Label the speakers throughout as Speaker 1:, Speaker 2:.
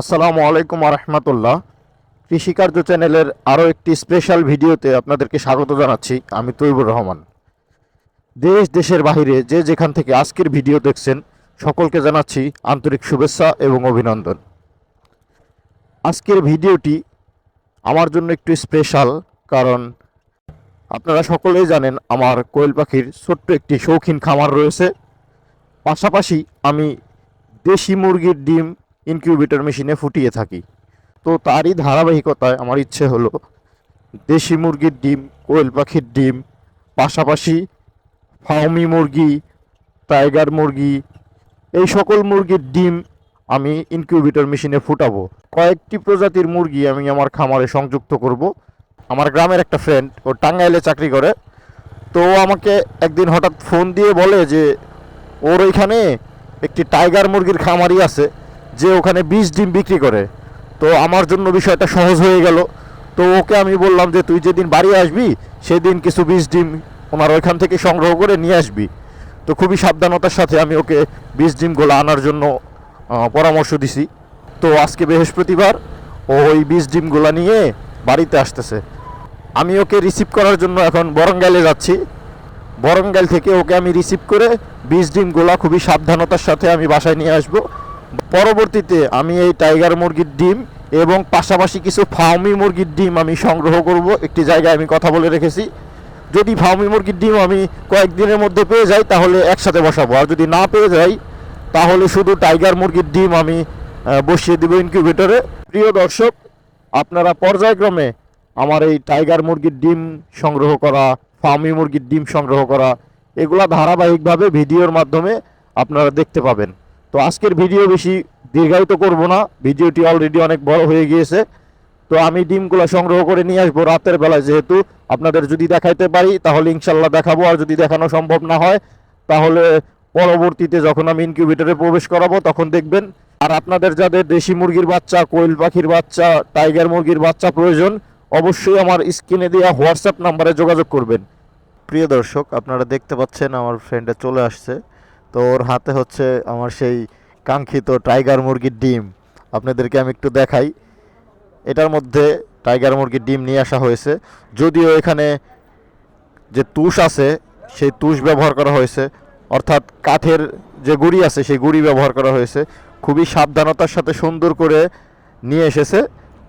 Speaker 1: আসসালামু আলাইকুম রহমতুল্লাহ কৃষিকার্য চ্যানেলের আরও একটি স্পেশাল ভিডিওতে আপনাদেরকে স্বাগত জানাচ্ছি। আমি তৈবুর রহমান। দেশ, দেশের বাহিরে যে যেখান থেকে আজকের ভিডিও দেখছেন, সকলকে জানাচ্ছি আন্তরিক শুভেচ্ছা এবং অভিনন্দন। আজকের ভিডিওটি আমার জন্য একটু স্পেশাল, কারণ আপনারা সকলেই জানেন আমার কোয়েল পাখির ছোট্ট একটি শৌখিন খামার রয়েছে। পাশাপাশি আমি দেশি মুরগির ডিম ইনকিউবেটর মেশিনে ফুটিয়ে থাকি। তো তারই ধারাবাহিকতায় আমার ইচ্ছে হলো দেশি মুরগির ডিম, কোয়েল পাখির ডিম, পাশাপাশি ফাউমি মুরগি, টাইগার মুরগি, এই সকল মুরগির ডিম আমি ইনকিউবেটর মেশিনে ফুটাবো। কয়েকটি প্রজাতির মুরগি আমি আমার খামারে সংযুক্ত করব। আমার গ্রামের একটা ফ্রেন্ড ও টাঙ্গাইলে চাকরি করে। তো আমাকে একদিন হঠাৎ ফোন দিয়ে বলে যে, ওর ওইখানে একটি টাইগার মুরগির খামারই আছে। যে ওখানে বিষ ডিম বিক্রি করে। তো আমার জন্য বিষয়টা সহজ হয়ে গেল। তো ওকে আমি বললাম যে, তুই যেদিন বাড়ি আসবি, সেদিন কিছু বিষ ডিম ওনার ওইখান থেকে সংগ্রহ করে নিয়ে আসবি। তো খুবই সাবধানতার সাথে আমি ওকে বিষ ডিমগুলো আনার জন্য পরামর্শ দিছি। তো আজকে বৃহস্পতিবার ও ওই বিষ ডিমগুলো নিয়ে বাড়িতে আসতেছে। আমি ওকে রিসিভ করার জন্য এখন বরঙ্গাইলে যাচ্ছি। বরঙ্গাল থেকে ওকে আমি রিসিভ করে বিষ ডিমগুলা খুবই সাবধানতার সাথে আমি বাসায় নিয়ে আসব। পরবর্তীতে আমি এই টাইগার মুরগির ডিম এবং পাশাপাশি কিছু ফাউমি মুরগির ডিম আমি সংগ্রহ করব। একটি জায়গায় আমি কথা বলে রেখেছি। যদি ফাউমি মুরগির ডিম আমি কয়েকদিনের মধ্যে পেয়ে যাই, তাহলে একসাথে বসাবো। আর যদি না পেয়ে যাই, তাহলে শুধু টাইগার মুরগির ডিম আমি বসিয়ে দেবো ইনকিউবেটরে। প্রিয় দর্শক, আপনারা পর্যায়ক্রমে আমার এই টাইগার মুরগির ডিম সংগ্রহ করা ফার্মি মুরগির ডিম সংগ্রহ করা, এগুলা ধারাবাহিকভাবে ভিডিওর মাধ্যমে আপনারা দেখতে পাবেন। তো আজকের ভিডিও বেশি দীর্ঘায়িত করব না। ভিডিওটি অলরেডি অনেক বড় হয়ে গিয়েছে। তো আমি ডিমগুলো সংগ্রহ করে নিয়ে আসব রাতের বেলায় যেহেতু। আপনাদের যদি দেখাইতে পারি, তাহলে ইনশাল্লাহ দেখাবো। আর যদি দেখানো সম্ভব না হয়, তাহলে পরবর্তীতে যখন আমি ইনকিউবেটরে প্রবেশ করাবো, তখন দেখবেন। আর আপনাদের যাদের দেশি মুরগির বাচ্চা, কোয়েল পাখির বাচ্চা টাইগার মুরগির বাচ্চা প্রয়োজন, অবশ্যই আমার স্ক্রিনে দেওয়া হোয়াটসঅ্যাপ নাম্বারে যোগাযোগ করবেন। প্রিয় দর্শক, আপনারা দেখতে পাচ্ছেন আমার ফ্রেন্ডে চলে আসছে। তো ওর হাতে হচ্ছে আমার সেই কাঙ্ক্ষিত টাইগার মুরগির ডিম। আপনাদেরকে আমি একটু দেখাই। এটার মধ্যে টাইগার মুরগির ডিম নিয়ে আসা হয়েছে। যদিও এখানে যে তুষ আছে, সেই তুষ ব্যবহার করা হয়েছে। অর্থাৎ কাঠের যে গুড়ি আছে, সেই গুড়ি ব্যবহার করা হয়েছে। খুবই সাবধানতার সাথে সুন্দর করে নিয়ে এসেছে।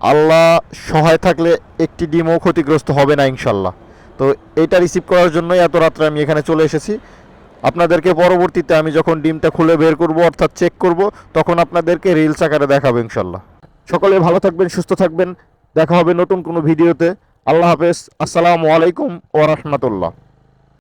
Speaker 1: আল্লাহ সহায় থাকলে একটি ডিমও ক্ষতিগ্রস্ত হবে না, ইনশাল্লাহ। তো এটা রিসিভ করার জন্যই এত রাত্রে আমি এখানে চলে এসেছি। আপনাদেরকে পরবর্তীতে আমি যখন ডিমটা খুলে বের করব, অর্থাৎ চেক করব, তখন আপনাদেরকে রিলস আকারে দেখাবো ইনশাল্লাহ সকলে ভালো থাকবেন, সুস্থ থাকবেন। দেখা হবে নতুন কোনো ভিডিওতে। আল্লাহ হাফেজ। আসসালামু আলাইকুম ও রহমতুল্লাহ।